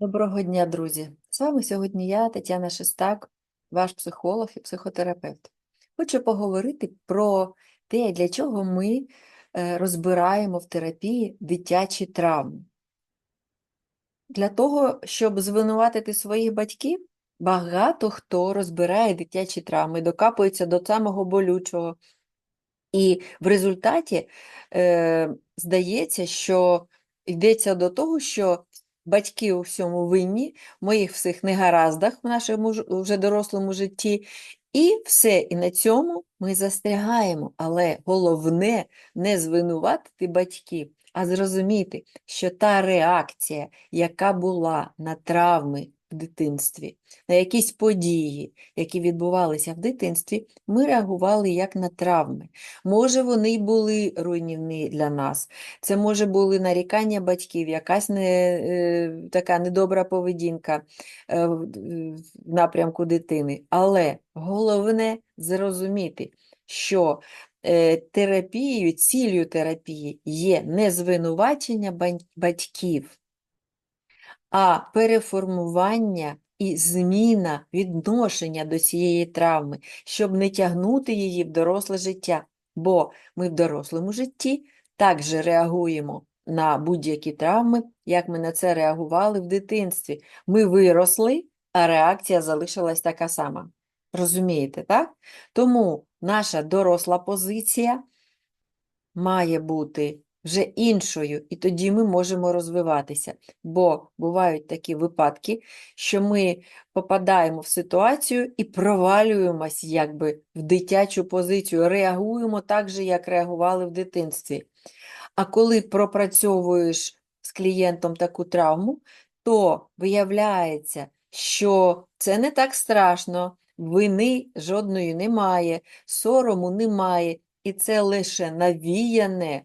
Доброго дня, друзі! З вами сьогодні я, Тетяна Шестак, ваш психолог і психотерапевт. Хочу поговорити про те, для чого ми е, розбираємо в терапії дитячі травми. Для того, щоб звинуватити своїх батьків, багато хто розбирає дитячі травми, докапується до самого болючого. І в результаті е, здається, що йдеться до того, що батьки у всьому винні, моїх всіх негараздах в нашому вже дорослому житті, і все, і на цьому ми застрягаємо. Але головне не звинуватити батьків, а зрозуміти, що та реакція, яка була на травми в дитинстві, на якісь події, які відбувалися в дитинстві, ми реагували як на травми. Може, вони були руйнівні для нас. Це може були нарікання батьків, якась не, е, така недобра поведінка е, в напрямку дитини. Але головне зрозуміти, що е, терапією, ціллю терапії є не звинувачення батьків, а переформування і зміна відношення до цієї травми, щоб не тягнути її в доросле життя. Бо ми в дорослому житті також реагуємо на будь-які травми, як ми на це реагували в дитинстві. Ми виросли, а реакція залишилась така сама. Розумієте, так? Тому наша доросла позиція має бути вже іншою, і тоді ми можемо розвиватися. Бо бувають такі випадки, що ми попадаємо в ситуацію і провалюємось якби в дитячу позицію, реагуємо так же, як реагували в дитинстві. А коли пропрацьовуєш з клієнтом таку травму, то виявляється, що це не так страшно, вини жодної немає, сорому немає, і це лише навіяне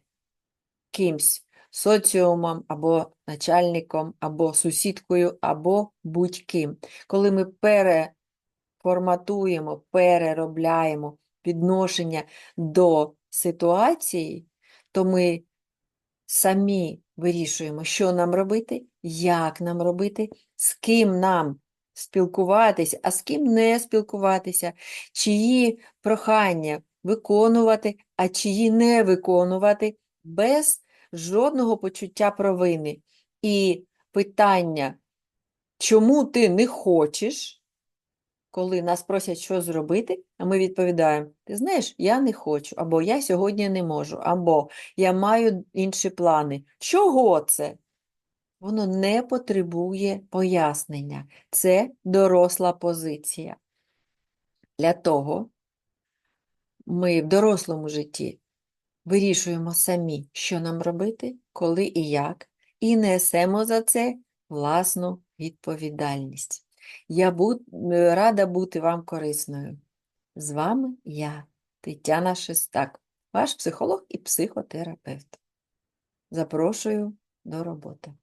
кимсь, соціумом, або начальником, або сусідкою, або будь-ким. Коли ми переформатуємо, переробляємо відношення до ситуації, то ми самі вирішуємо, що нам робити, як нам робити, з ким нам спілкуватися, а з ким не спілкуватися, чиї прохання виконувати, а чиї не виконувати, без жодного почуття провини. І питання, чому ти не хочеш, коли нас просять що зробити, а ми відповідаємо: ти знаєш, я не хочу, або я сьогодні не можу, або я маю інші плани. Чого це? Воно не потребує пояснення. Це доросла позиція. Для того ми в дорослому житті вирішуємо самі, що нам робити, коли і як, і несемо за це власну відповідальність. Я бу- е, рада бути вам корисною. З вами я, Тетяна Шестак, ваш психолог і психотерапевт. Запрошую до роботи.